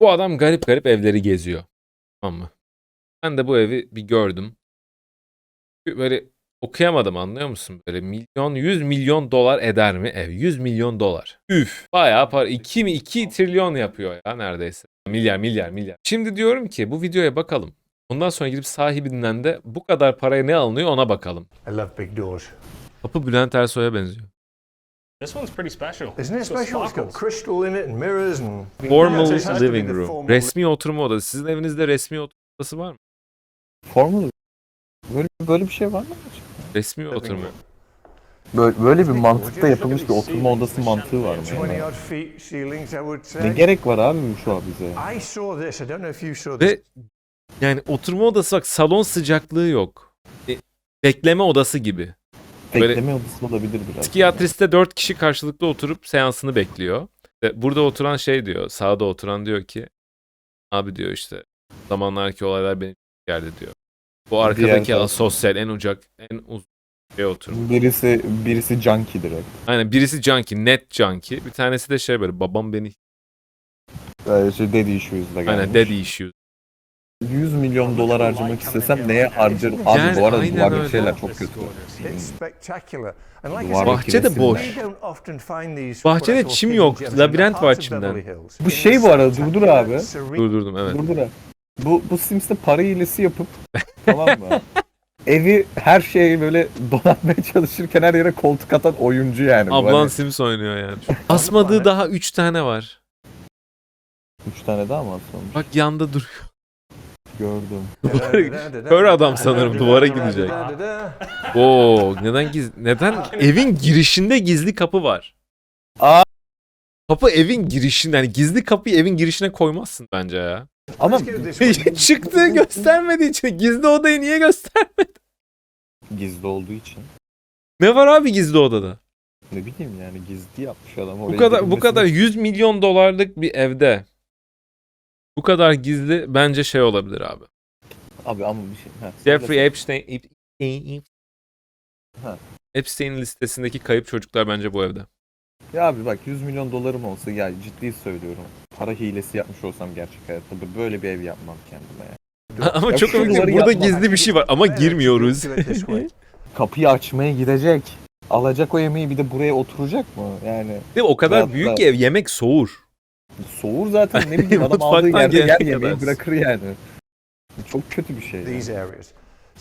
Bu adam garip garip evleri geziyor. Tamam mı? Ben de bu evi bir gördüm. Böyle okuyamadım anlıyor musun? Böyle milyon 100 milyon dolar eder mi ev? 100 milyon dolar. Üf. Bayağı para. 2 mi 2 trilyon yapıyor ya neredeyse. Milyar milyar milyar. Şimdi diyorum ki bu videoya bakalım. Ondan sonra gidip sahibinden de bu kadar paraya ne alınıyor ona bakalım. I love big doors. Kapı Bülent Ersoy'a benziyor. This one's pretty special. Isn't it special? It's got crystal in it and mirrors and. Formal living room. formal Resmi oturma odası. Sizin evinizde resmi oturma odası var mı? Formül. Böyle böyle bir şey var mı? Resmi living oturma. room. Böyle böyle bir mantıkta yapılmış bir oturma odası mantığı var mı? 20 Yani? odd feet ceilings, I would Ne gerek var abi şu an bize? I saw this. I don't know if you saw this. Ve yani oturma odası bak salon sıcaklığı yok. E, bekleme odası gibi. Böyle- Bekleme odası olabilir biraz. Psikiyatriste 4 kişi karşılıklı oturup seansını bekliyor. Ve burada oturan şey diyor. Sağda oturan diyor ki abi diyor işte zamanlarki olaylar beni geldi diyor. Bu arkadaki taraf- sosyal en ucak en uzun şey oturum. Birisi birisi junkie direkt. Aynen birisi junkie, net junkie. Bir tanesi de şey böyle babam beni Ee, şey daddy issues'la gelmiş. aynen daddy issues. 100 milyon dolar harcamak istesem neye harcarım? Abi Yani bu arada duvardaki şeyler çok kötü. Duvar Bahçe de boş. Bahçede çim yok. Labirent var çimden. Bu şey bu arada, durdur abi. Durdurdum evet. Dur dur. ha. Bu, bu Sims'te para hilesi yapıp tamam mı? Evi her şeyi böyle donatmaya çalışırken her yere koltuk atan oyuncu yani. bu. Ablan Hani Sims oynuyor yani. Asmadığı daha 3 tane var. Üç tane daha mı atılmış? Bak yanda duruyor. Gördüm. Kör adam sanırım duvara gidecek. Oo neden giz neden evin girişinde gizli kapı var? Aa. Kapı evin girişinde yani gizli kapıyı evin girişine koymazsın bence ya. Ama Çıktığı göstermediği için gizli odayı niye göster? gizli olduğu için. Ne var abi gizli odada? Ne bileyim yani gizli yapmış adam. Bu Oraya kadar bu kadar 100 milyon dolarlık bir evde bu kadar gizli bence şey olabilir abi. Abi ama bir şey. Ha, Jeffrey Epstein Epstein Ha. Epstein listesindeki kayıp çocuklar bence bu evde. Ya abi bak 100 milyon dolarım olsa ya ciddi söylüyorum. Para hilesi yapmış olsam gerçek hayatta da böyle bir ev yapmam kendime ya. Ama Ya çok komik. Burada yapma. gizli bir şey var ama girmiyoruz. Kapıyı açmaya gidecek. Alacak o yemeği bir de buraya oturacak mı? Yani Ve o kadar büyük ki ev yemek soğur. Soğur zaten ne bileyim adam aldığı yerde yer yemeği bırakır yani. Çok kötü bir şey. yani.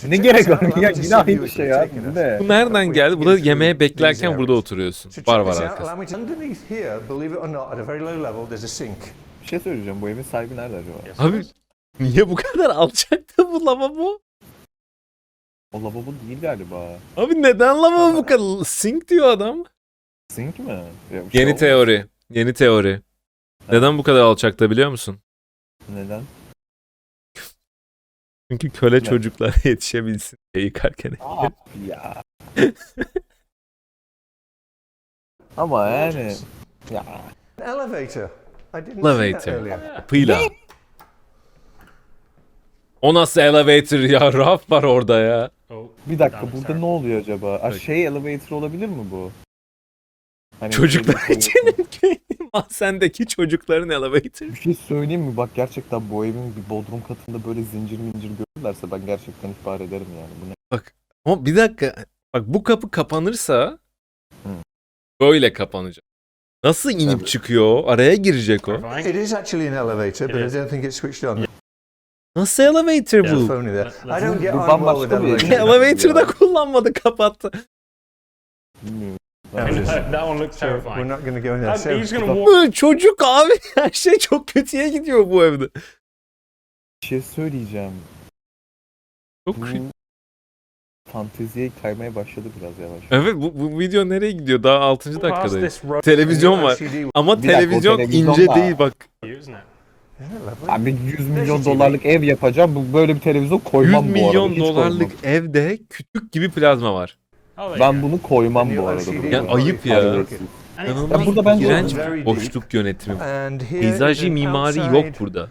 Ne gerek var ya yine aynı şey take Bu ne? Bu nereden geldi? Burada get yemeğe beklerken burada oturuyorsun. Var out. arkasında. Allow me to- Underneath here, believe it or not, at a very low level, there's a sink. Bir şey söyleyeceğim bu evin sahibi nerede acaba? Abi niye bu kadar alçaktı bu lavabo? O lavabo değil galiba. Abi neden lavabo bu kadar? Sink diyor adam. Sink mi? Ya şey Yeni olmaz. teori. Yeni teori. Neden bu kadar alçakta biliyor musun? Neden? Çünkü köle Ne? çocuklar yetişebilsin diye yıkarken. Abi ya. Ama yani ya elevator. I didn't see that Elevator. earlier. Kapıyla. O nasıl elevator ya? Raf var orada ya. Bir dakika burada ne oluyor acaba? Aa, şey elevator olabilir mi bu? Hani Çocuklar koyuyorsun. için mahzendeki çocukların elevator. Bir şey söyleyeyim mi? Bak gerçekten bu evin bir bodrum katında böyle zincir mincir görürlerse ben gerçekten ihbar ederim yani. Bu ne? Ama bir dakika. Bak bu kapı kapanırsa Hı. böyle kapanacak. Nasıl inip Tabii. çıkıyor? Araya girecek o. It is actually an elevator, but I don't think it's switched on. Nasıl elevator bu? Phone there. I don't get Bu on well with bambaşka bir- elevators. Elevator'ı da kullanmadı kapattı. Bilmiyorum. That one looks So we're terrifying. not going to go in there. So, he's gonna walk. Çocuk abi her şey çok kötüye gidiyor bu evde. Bir şey söyleyeceğim. Çok Bu creepy. fanteziye kaymaya başladı biraz yavaş. Evet bu, bu video nereye gidiyor? Daha 6. Past dakikadayız. this road, Televizyon var. Ama Bir dakika, o televizyon televizyon ince da- değil bak. isn't it? Isn't it lovely? Abi 100 milyon dolarlık ev yapacağım. Bu böyle bir televizyon koymam 100 bu arada. milyon hiç dolarlık koymam. evde kütük gibi plazma var. Oh, Ben bunu koymam bu arada. Buraya. Yani ayıp ya. İnanılmaz Ya burada bence- iğrenç bir boşluk yönetimi. Peyzajı mimari yok burada.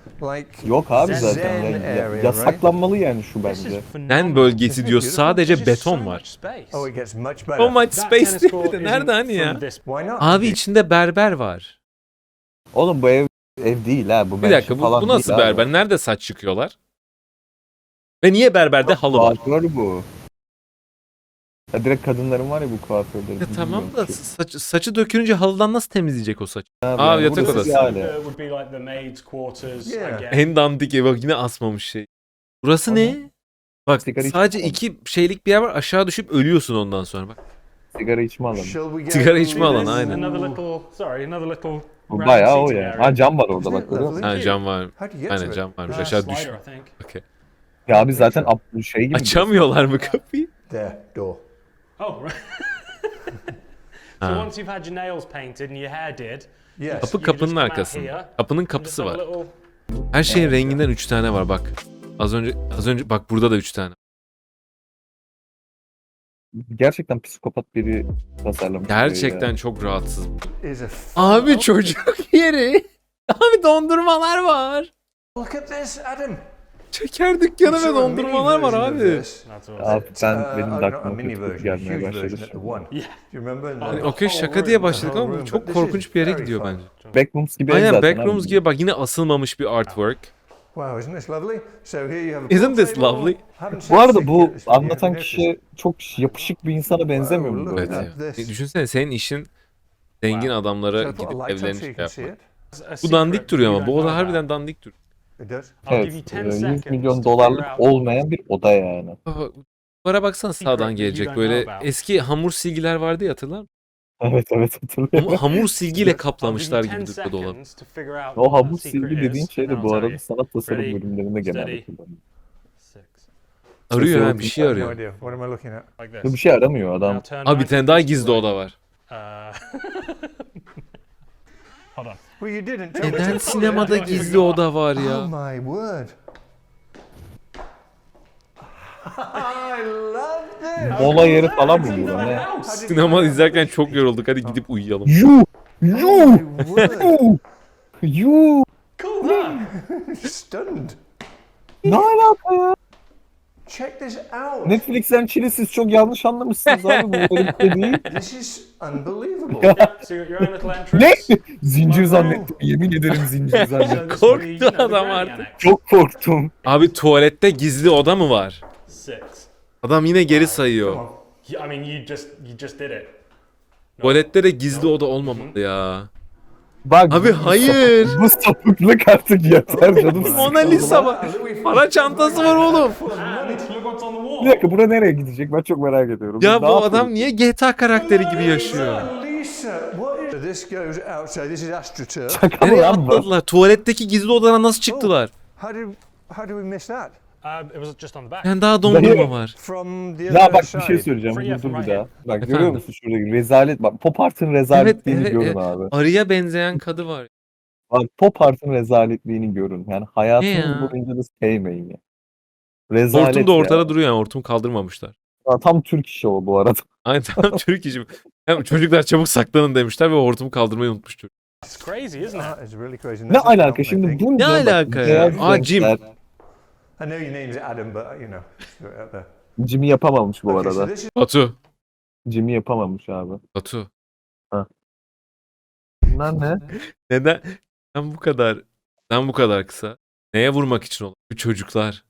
Yok abi zaten. Ya- ya- yasaklanmalı yani şu bence. phenomenal. bölgesi diyor sadece so beton var. space. Oh, much. So That space diyor bir de. Nerede hani ya? Abi içinde berber var. Oğlum bu ev Ev değil ha bu Bir mansion dakika bu, falan bu nasıl değil abi. berber? Nerede saç çıkıyorlar? Ve niye berberde halı var? Kuaför bu. Ya direkt kadınların var ya bu kuaförleri. Ya tamam da saç, saçı dökülünce halıdan nasıl temizleyecek o saç? Abi, Abi yani yatak odası. the quarters, Yeah. En dandik ev bak yine asmamış şey. Burası O ne? Bak Sigara sadece içme iki şeylik bir yer var aşağı düşüp ölüyorsun ondan sonra bak. Sigara içme alanı. Sigara içme alanı, aynen. Bu bayağı o seating ya. area. Ha cam var orada bak görüyor musun? Ha cam var. Aynen cam varmış Uh, aşağı düş. Okey. Ya abi zaten şey gibi. Açamıyorlar mı kapıyı? There, door. Oh, right. so once you've had your nails painted and your hair did, Yes. Kapı kapının arkasında. here Kapının kapısı have a var. little- Her şeyin renginden 3 tane var bak. Az önce az önce bak burada da 3 tane. Gerçekten psikopat biri tasarlamış. burayı Gerçekten çok rahatsız. Is a Abi çocuk yeri. Abi dondurmalar var. Look at this, Adam. Şeker dükkanı ve dondurmalar var abi. Abi ben Uh, benim oh, de aklıma kötü gelmeye başladı? Hani. Okey şaka diye başladık ama bu çok korkunç bir yere gidiyor bence. Backrooms gibi Aynen zaten. Backrooms gibi bak yine asılmamış bir artwork. Wow, isn't this lovely? So here you have a Isn't this lovely? Bu arada bu anlatan kişi çok yapışık bir insana benzemiyor mu böyle? Evet ya. Düşünsene senin işin zengin adamlara gidip evlerini şey yapmak. Bu dandik duruyor ama bu oda harbiden dandik duruyor. I'll give you Evet, 10 e, 100 seconds milyon to dolarlık figure out- olmayan bir oda yani. Baba, Duvara baksana sağdan gelecek böyle eski hamur silgiler vardı ya hatırlar mısın? Evet evet hatırlıyorum. Ama hamur silgiyle kaplamışlar 10 gibi duruyor dolap. O hamur silgi dediğin şey de bu arada sanat tasarım Ready, bölümlerinde genelde steady. kullanılıyor. Arıyor ha bir şey no arıyor. idea. What am I looking at? Like Ya Bir şey aramıyor adam. Abi bir 90 tane daha gizli oda var. Uh, Hold on. Well, you didn't tell me. Neden to- sinemada gizli oda var Oh ya? my word. I love this. Mola yeri falan mı bu lan ne? Sinema izlerken çok yorulduk hadi gidip uyuyalım. Yuh! Oh my word. Yuh! Cool, huh? Stunned. Ne alaka ya? Check this out. Netflix'ten Çin'i siz çok yanlış anlamışsınız abi bu böyle bir şey değil. This is unbelievable. So you got your own little Ne? Zincir zannettim. Yemin ederim zincir zannettim. Korktu adam artık. Çok korktum. Abi tuvalette gizli oda mı var? Six. Adam yine geri sayıyor. I mean, you just you just did it. Tuvalette de gizli oda olmamalı ya. Bak, Abi bu hayır. sapık- Bu sapıklık artık yeter canım. Mona Lisa var. Para çantası var oğlum. Bir dakika bura nereye gidecek? Ben çok merak ediyorum. Ya Ne bu yapıyoruz? adam niye GTA karakteri gibi yaşıyor? Lisa, what is so this goes outside. This is AstroTurf. Şaka mı Nereye lan bu? atladılar? Tuvaletteki gizli odana nasıl çıktılar? How did how did we miss that? İt was just on the back. Yani daha dondurma var. From the other Ya bak bir şey söyleyeceğim. Dur dur from bir right daha. Bak Efendim? görüyor musun şuradaki rezalet bak pop art'ın rezaletliğini evet, görün evet. abi. Arıya benzeyen kadı var. Bak pop art'ın rezaletliğini görün. Yani hayatınız ya? boyunca da sevmeyin ya. Rezalet Hortum da ortada ya. duruyor yani hortumu kaldırmamışlar. Ya Tam Türk işi o bu arada. Aynı tam Türk işi. Hem çocuklar çabuk saklanın demişler ve hortumu kaldırmayı unutmuş çocuk. It's crazy, isn't it? That is really crazy. Ne alaka şimdi Ne alaka ya? Aa, Jim. I know your name's Adam, but you know. Jimmy yapamamış bu Okay, so arada. this is Batu. Jimmy yapamamış abi. Batu. Bunlar ne? Neden? Neden bu kadar? Neden bu kadar kısa? Neye vurmak için olur? Bu çocuklar.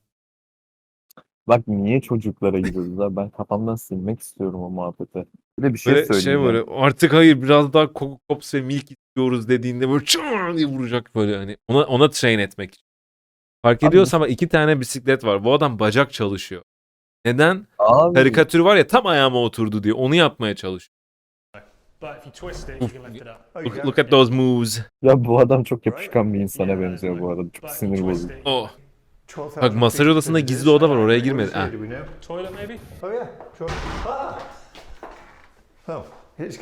Bak niye çocuklara giriyoruz abi? Ben kafamdan silmek istiyorum o muhabbeti. De bir şey Böyle şey söyleyeyim. böyle artık hayır biraz daha Coco Pops ve Milk istiyoruz dediğinde böyle çığır diye vuracak böyle hani. Ona, ona train etmek için. Fark ediyorsan bak iki tane bisiklet var. Bu adam bacak çalışıyor. Neden? Abi, Karikatür var ya tam ayağıma oturdu diye onu yapmaya çalışıyor. Look, look at those moves. ya bu adam çok yapışkan bir insana benziyor bu arada. Çok sinir bozucu. Oh. 12,000 Bak masaj odasında gizli oda var oraya girmedi. Ha. maybe? Oh. Ah!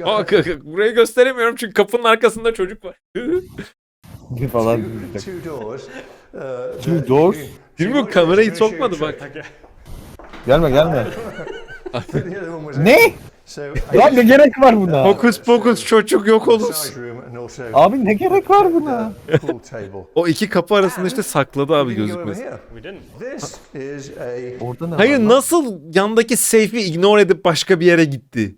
Oh, burayı gösteremiyorum çünkü kapının arkasında çocuk var. Bir falan. two, two doors. See, Bilmiyorum kamerayı show sokmadı a bak. Gelme gelme. Ne? Ya ne gerek var buna? Fokus pokus çocuk yok olur. Abi ne gerek var buna? O iki kapı arasında işte sakladı abi Orada ne Hayır lan? nasıl yandaki safe'i ignore edip başka bir yere gitti?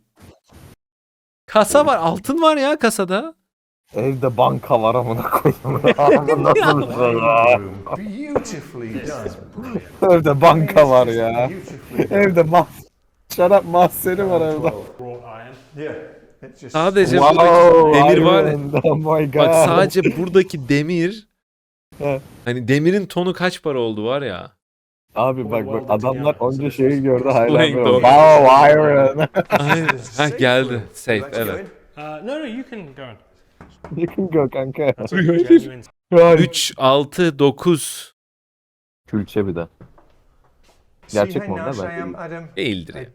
Kasa var altın var ya kasada. Evde banka var amına koyayım. Nasıl bir şey ya? Beautifully done. Evde banka var ya. Evde mah şarap mahzeni var evde. Sadece Wow, buradaki demir var. Oh my god. Bak sadece buradaki demir hani demirin tonu kaç para oldu var ya. Abi bak bak adamlar onca şeyi gördü Playing böyle. Wow iron. Aynen. ha geldi. Safe evet. Uh, no, no, you can go on. Yakın gör kanka. Genuine. Şu an 3 6 9 külçe bir de. Gerçek mi onlar? Ben değildir ya.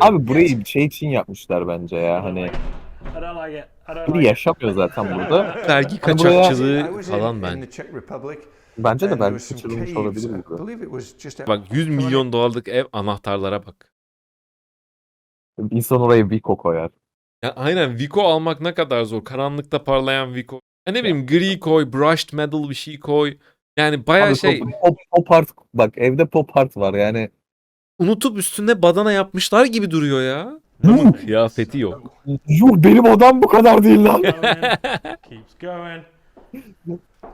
Abi burayı şey için yapmışlar bence ya hani. Biri yaşamıyor zaten burada. Vergi I kaçakçılığı falan in ben. the Czech Republic. Bence de some kaçırılmış olabilir burada. Bak 100 milyon dolarlık ev anahtarlara bak. İnsan oraya Vico koyar. Ya aynen Vico almak ne kadar zor. Karanlıkta parlayan Vico. Ya ne bileyim gri koy, brushed metal bir şey koy. Yani bayağı Abi şey pop, pop, pop art bak evde pop art var yani. unutup üstünde badana yapmışlar gibi duruyor ya. Adamın kıyafeti yok. Yuh benim odam bu kadar değil lan. Keeps going.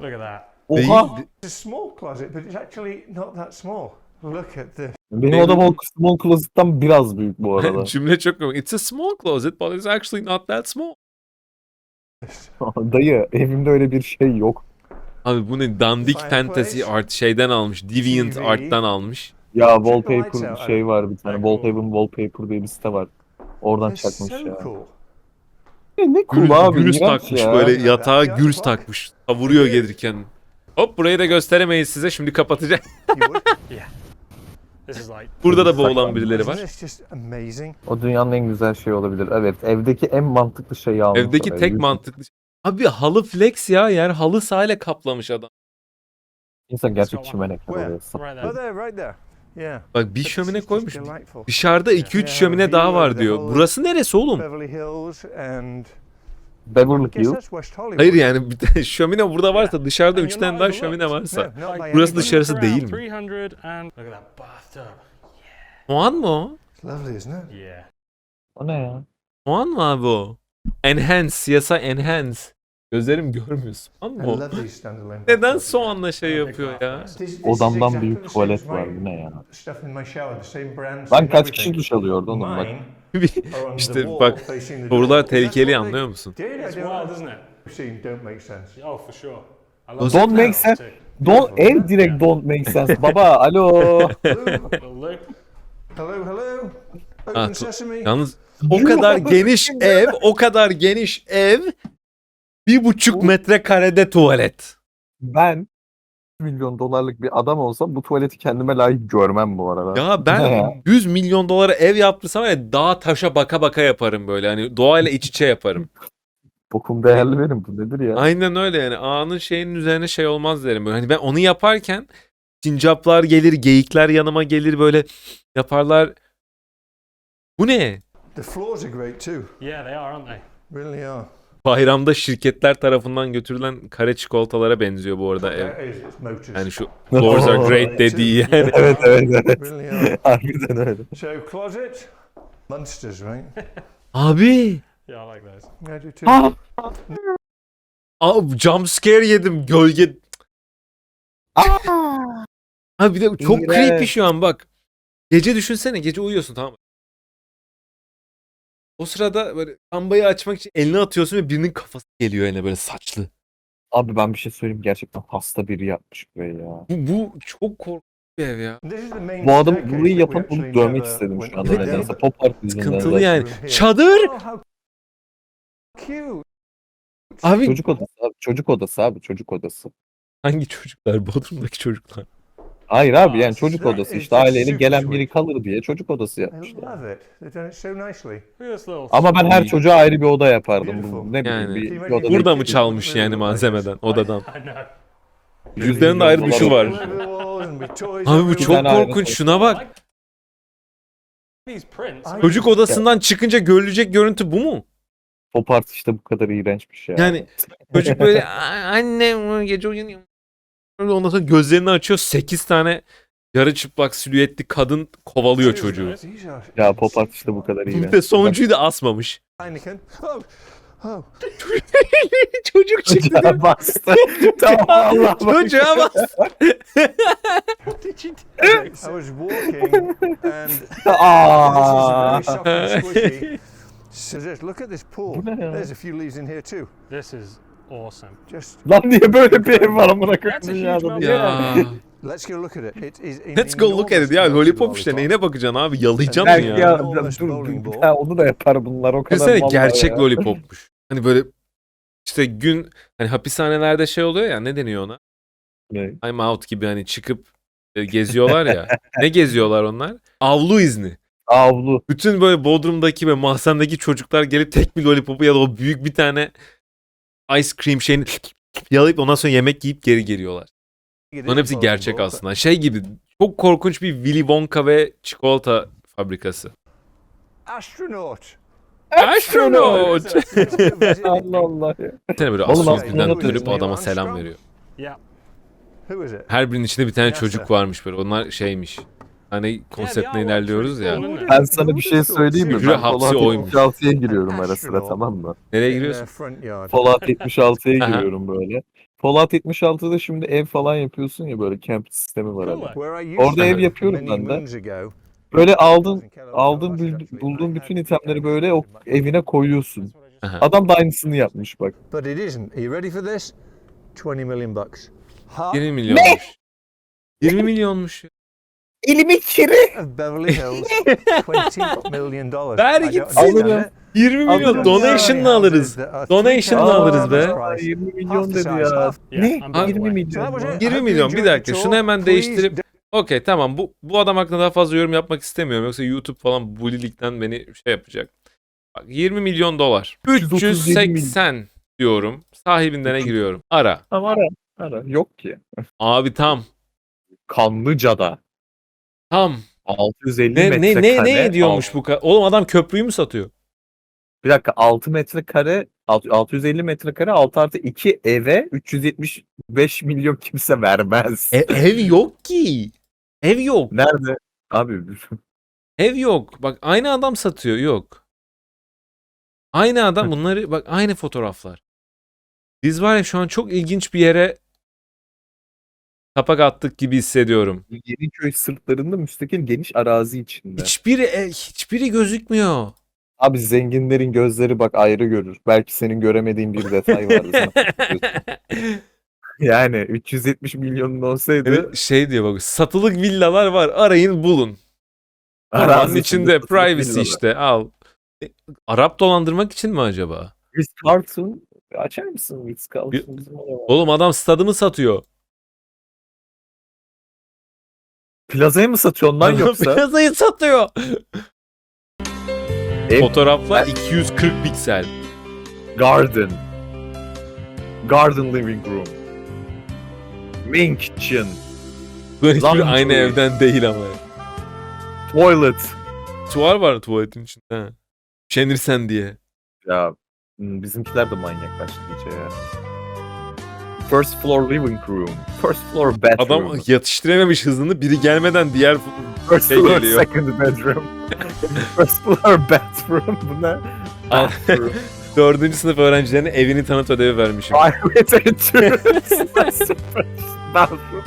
Look at that. Oha. It's a small closet, but it's actually not that small. Look at this. Benim Benim- odam o small closet'tan biraz büyük bu arada. Cümle çok komik. It's a small closet but it's actually not that small. Dayı evimde öyle bir şey yok. Abi bu ne dandik fantasy art şeyden almış. Deviant TV. Art'tan almış. Ya wallpaper şey var bir tane. Wallpaper wallpaper diye bir site var. Oradan çakmış so ya. cool. E, ne Gürüz, cool abi. gürüz takmış ya. böyle yatağa Ya, gürüz takmış. Savuruyor gelirken. Hop burayı da gösteremeyiz size şimdi kapatacak. Burada da boğulan birileri var. O dünyanın en güzel şeyi olabilir. Evet evdeki en mantıklı şeyi almış. Evdeki oraya. tek Yüz- mantıklı Abi halı flex ya yer halı sahile kaplamış adam. İnsan gerçek It's çimene Where? oraya. Oh. Bak bir şömine koymuş. Dışarıda 2-3 Yeah, şömine daha var diyor. Burası neresi oğlum? Beverly Hills. Hayır yani bir tane şömine burada varsa dışarıda And 3 you're tane daha şömine varsa. Burası dışarısı değil mi? 300 and look at that bathtub. Soğan mı o? It's lovely, isn't it? Yeah. O ne ya? Soğan mı abi o? Enhance, yasa enhance. Gözlerim görmüyor. Soğan mı o? Neden soğanla şey yapıyor ya? Odamdan büyük tuvalet var. Bu ne ya? Lan kaç kişi duş alıyordu oğlum İşte bak door. tehlikeli anlıyor musun? It's don't wild, isn't it? seen don't make sense. Oh, for sure. Don't make sense. Don't, ev direkt don't make sense. Baba alo. Hello, hello, hello. Open Ah, sesame. Yalnız o kadar geniş ev, o kadar geniş ev, bir buçuk metrekarede tuvalet. Ben 100 milyon dolarlık bir adam olsam bu tuvaleti kendime layık görmem bu arada. Ya ben ya? 100 milyon dolara ev yaptırsam var ya dağa taşa baka baka yaparım böyle. Hani doğayla iç içe yaparım. Bokum değerli benim bu nedir ya? Aynen öyle yani. Ağanın şeyinin üzerine şey olmaz derim. Böyle hani ben onu yaparken sincaplar gelir, geyikler yanıma gelir böyle yaparlar. Bu ne? The floors are great too. Yeah, they are, aren't they? Really are. Bayramda şirketler tarafından götürülen kare çikolatalara benziyor bu arada ev. Yani şu floors are great dediği yer. evet evet evet. Harbiden öyle. So closet, monsters, right? Abi. Yeah, I like those. I do too. Abi jump scare yedim gölge. Abi bir de çok creepy şu an bak. Gece düşünsene gece uyuyorsun tamam mı? O sırada böyle lambayı açmak için elini atıyorsun ve birinin kafası geliyor eline böyle saçlı. Abi ben bir şey söyleyeyim gerçekten hasta biri yapmış burayı ya. Bu, bu çok korkunç bir ev ya. Bu adam burayı yapan actually dövmek istedim şu anda nedense. Pop art yüzünden. Sıkıntılı zaten. yani. Çadır. Oh. Abi Çocuk odası abi. Çocuk odası abi. Çocuk odası. hangi çocuklar? Bodrum'daki çocuklar. Hayır abi yani çocuk that odası işte aileyle gelen biri kalır diye çocuk odası yapmışlar. love it. They've done it so nicely. Little. Ama ben her çocuğa ayrı bir oda yapardım. Ne bileyim Yani. bir, bir Burada odada Burada mı çalmış yani malzemeden, odadan? I know. Ayrı duşu var. Abi bu çok korkunç. Şuna bak. These prints. I- Çocuk odasından çıkınca görülecek görüntü bu mu? Pop art işte bu kadar iğrençmiş ya. Yani çocuk böyle "Aa, annem gece uyanıyor. Ondan sonra gözlerini açıyor. 8 tane yarı çıplak silüetli kadın kovalıyor çocuğu. Ya pop art işte bu kadar iğrenç. Bir de sonuncuyu da asmamış. Çocuk çıktı. Çocuğa bastı. tamam Allah Çocuğa bas. What did you do? I was walking and Aa. this is very soft and squishy. So just look at this pool. Bu ne ya? There's a few leaves in here too. This is awesome. Just Lan niye böyle bir ev var amına That's a koyayım huge dünyada? mountain. diye. Ya. let's go look at it. It is an Let's go look at it ya. Lollipop işte. Neyine bakacaksın abi? Yalayacağım mı Belki ya? ya, dur, dur, ball. ha, onu da yapar bunlar o kadar. Düşünsene gerçek ya. lollipopmuş. Hani böyle işte gün hani hapishanelerde şey oluyor ya ne deniyor ona? Ne? I'm out gibi hani çıkıp e, geziyorlar ya. ne geziyorlar onlar? Avlu izni. Avlu. Bütün böyle Bodrum'daki ve mahzendeki çocuklar gelip tek bir lollipopu ya da o büyük bir tane ice cream şeyini yalayıp ondan sonra yemek yiyip geri geliyorlar. Bunların hepsi gerçek aslında. Şey gibi çok korkunç bir Willy Wonka ve çikolata fabrikası. Astronaut. Astronaut. Allah Allah ya. Sene böyle Oğlum astronot birden dönüp adama selam veriyor. Yeah. Who is it? Her birinin içinde bir tane Yes, çocuk sir. varmış böyle. Onlar şeymiş. Hani konseptine ilerliyoruz ya. Ben sana bir şey söyleyeyim mi? Jüri Ben hapsi oymuş. 76'ya giriyorum ara sıra tamam mı? Nereye their giriyorsun? Fallout 76'ya Aha. giriyorum böyle. Fallout 76'da şimdi ev falan yapıyorsun ya böyle camp sistemi var Cool. hani. Orada ev yapıyorum ben de. Böyle aldın Forest, bul- bulduğun bütün itemleri böyle o evine koyuyorsun. Aha. Adam da aynısını yapmış bak. But it isn't. Are you ready for this? 20 million bucks. Half 20 milyonmuş. 20 milyonmuş. Elimi kiri. Beverly Hills, 20 million dollars. Ver gitsin. Alırım. it. 20 milyon donation'la alırız. Donation'la alırız be. Aa, 20 Half milyon dedi ya. Ne? I'm by the 20 way. So milyon. that was mu? it. 20 I hope you milyon. Bir dakika, şunu hemen değiştirip- Okey tamam bu bu adam hakkında daha fazla yorum yapmak istemiyorum. Yoksa YouTube falan bulilikten beni şey yapacak. Bak 20 milyon dolar. 337 380 diyorum. Sahibinden giriyorum. Ara. Ama ara. Ara. Yok ki. Abi tam. Kanlıca'da. Tam. 650 Ne ne ne metrekare. ne ediyormuş bu ka- Oğlum adam köprüyü mü satıyor? Bir dakika 6 metrekare alt- 650 metrekare 6 artı 2 eve 375 milyon kimse vermez. E, ev yok ki. Ev yok. Nerede? Abi Ev yok. Bak aynı adam satıyor. Yok. Aynı adam bunları bak aynı fotoğraflar. Biz var ya şu an çok ilginç bir yere kapak attık gibi hissediyorum. Yeniköy sırtlarında müstakil geniş arazi içinde. Hiçbiri e, hiçbiri gözükmüyor. Abi zenginlerin gözleri bak ayrı görür. Belki senin göremediğin bir detay vardı. sana. yani 370 milyonun olsaydı Evet, şey diyor bak satılık villalar var arayın bulun. Arazi içinde satılık privacy villalar. işte al. E, Arap dolandırmak için mi acaba? Ritz Carlton açar mısın Ritz Carlton? Bir- bizim orada var. Oğlum adam stadımı satıyor. Plazayı mı satıyorsun lan yoksa? Plazayı satıyor. Ev- Fotoğraflar 240 piksel. Garden. Garden living room. Main kitchen. Bunların hiçbiri Laundry. aynı evden değil ama. Toilet. Tuval var tuvaletin içinde. ha. Üşenirsen diye. Ya hmm, bizimkiler de manyaklar iyice ya. First floor living room. First floor bedroom. Adam yatıştıramamış hızını biri gelmeden diğer First şey floor geliyor. second bedroom. First floor bathroom. Bu ne? Bathroom. dördüncü sınıf öğrencilerine evini tanıt ödevi vermişim. Private entrance. bathroom.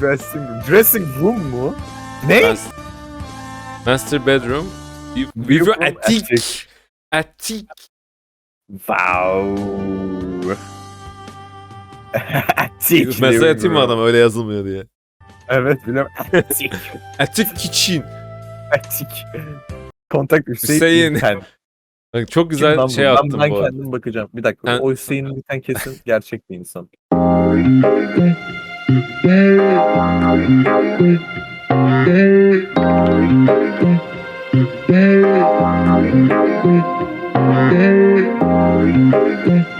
Dressing room. Dressing room mu? Ne? Mas- Master bedroom. With Viewroom your attic. attic. Attic. Wow. Mesela living atayım mı adam öyle yazılmıyor diye. Evet biliyorum. Attic. Attic kitchen. Attic. Kontak Hüseyin. Hüseyin. Bak çok Kim güzel lan şey bu? attım ben, ben bu arada. kendim bakacağım. Bir dakika. Ben- O Hüseyin İlten kesin gerçek bir insan.